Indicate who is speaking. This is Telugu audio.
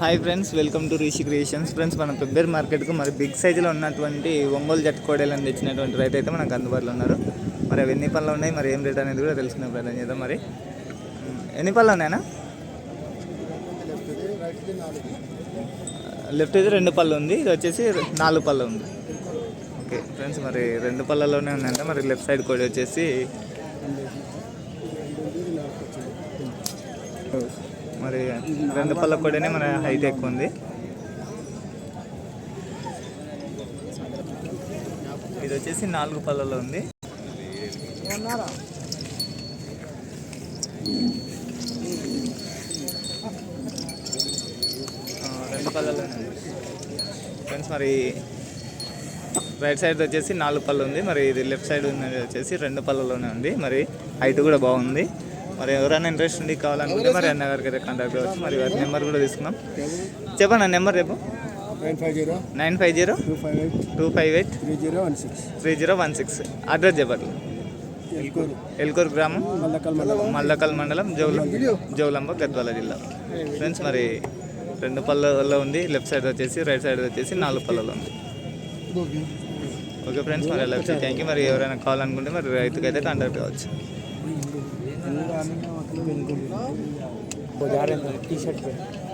Speaker 1: Hi friends welcome to Rishi creations friends మన పెబ్బేర్ మార్కెట్కు మరి బిగ్ సైజులో ఉన్నటువంటి ఒంగోలు జట్టు కోడేలను తెచ్చినటువంటి రైతు అయితే మనకు అందుబాటులో ఉన్నారు. మరి అవి ఎన్ని పళ్ళు ఉన్నాయి? మరి ఏం రేట్ అనేది కూడా తెలుసుకునే ప్రయత్నం చేద్దాం మరి. ఎన్ని పనులు ఉన్నాయనా లెఫ్ట్ అయితే రెండు పళ్ళు ఉంది ఇది వచ్చేసి నాలుగు పళ్ళు ఉంది. ఓకే ఫ్రెండ్స్ మరి రెండు పళ్ళలోనే ఉందంటే మరి లెఫ్ట్ సైడ్ కోడి వచ్చేసి మరి రెండు పళ్ళ కోడినే మన హైట్ ఎక్కువ ఉంది ఇది వచ్చేసి నాలుగు పళ్ళలో ఉంది. రెండు పళ్ళలోనే ఉంది. ఫ్రెండ్స్ మరి రైట్ సైడ్ వచ్చేసి నాలుగు పళ్ళు ఉంది. మరి ఇది లెఫ్ట్ సైడ్ ఉన్నది వచ్చేసి రెండు పళ్ళలోనే ఉంది. మరి హైట్ కూడా బాగుంది. మరి ఎవరైనా ఇంట్రెస్ట్ ఉండి కావాలనుకుంటే మరి అన్న గారికి అయితే కాంటాక్ట్ అవ్వచ్చు మరి వారి నెంబర్ కూడా తీసుకున్నాం చెప్పండి నెంబర్ రేపు.
Speaker 2: Nine five zero.
Speaker 1: Nine five zero.
Speaker 2: Two five eight.
Speaker 1: Two five eight.
Speaker 2: Three zero one six.
Speaker 1: Three zero one six. Address చెప్పండి.
Speaker 2: ఎల్కూరు.
Speaker 1: ఎల్కూరు గ్రామం.
Speaker 2: మల్లకల్ మండలం.
Speaker 1: మల్లకల్ మండలం జౌల జౌలంబ గద్వాల జిల్లా. ఫ్రెండ్స్ మరి రెండు పళ్ళలో ఉంది. లెఫ్ట్ సైడ్ వచ్చేసి రైట్ సైడ్ వచ్చేసి నాలుగు పళ్ళలో ఉంది. ఓకే ఫ్రెండ్స్ మరి ఎలా థ్యాంక్ యూ మరి ఎవరైనా కావాలనుకుంటే మరి రైతుకి అయితే కాంటాక్ట్ కావచ్చు.
Speaker 2: बिल्कुल। वो जा रहे हैं टी शर्ट पे।